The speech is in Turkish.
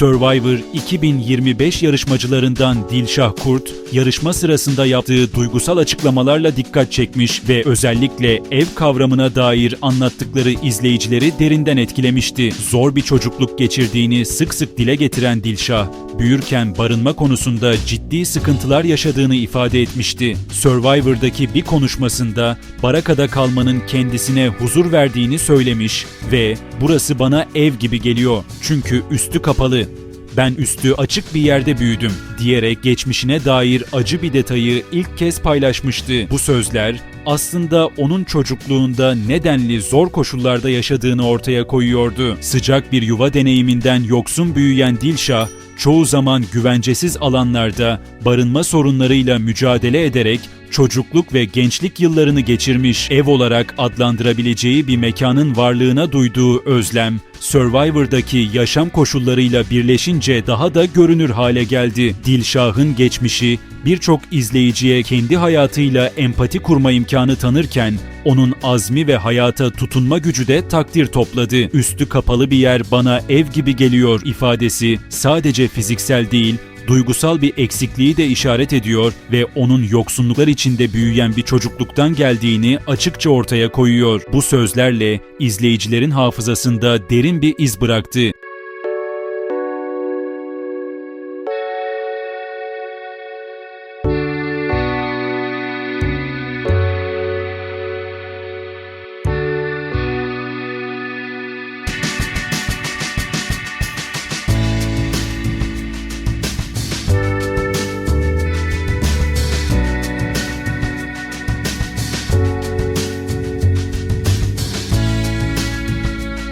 Survivor 2025 yarışmacılarından Dilşah Kurt, yarışma sırasında yaptığı duygusal açıklamalarla dikkat çekmiş ve özellikle ev kavramına dair anlattıkları izleyicileri derinden etkilemişti. Zor bir çocukluk geçirdiğini sık sık dile getiren Dilşah, büyürken barınma konusunda ciddi sıkıntılar yaşadığını ifade etmişti. Survivor'daki bir konuşmasında barakada kalmanın kendisine huzur verdiğini söylemiş ve burası bana ev gibi geliyor çünkü üstü kapalı. Ben üstü açık bir yerde büyüdüm diyerek geçmişine dair acı bir detayı ilk kez paylaşmıştı. Bu sözler aslında onun çocukluğunda nedenli zor koşullarda yaşadığını ortaya koyuyordu. Sıcak bir yuva deneyiminden yoksun büyüyen Dilşah, çoğu zaman güvencesiz alanlarda barınma sorunlarıyla mücadele ederek çocukluk ve gençlik yıllarını geçirmiş ev olarak adlandırabileceği bir mekanın varlığına duyduğu özlem, Survivor'daki yaşam koşullarıyla birleşince daha da görünür hale geldi. Dilşah'ın geçmişi birçok izleyiciye kendi hayatıyla empati kurma imkanı tanırken onun azmi ve hayata tutunma gücü de takdir topladı. Üstü kapalı bir yer bana ev gibi geliyor ifadesi sadece fiziksel değil, duygusal bir eksikliği de işaret ediyor ve onun yoksunluklar içinde büyüyen bir çocukluktan geldiğini açıkça ortaya koyuyor. Bu sözlerle izleyicilerin hafızasında derin bir iz bıraktı.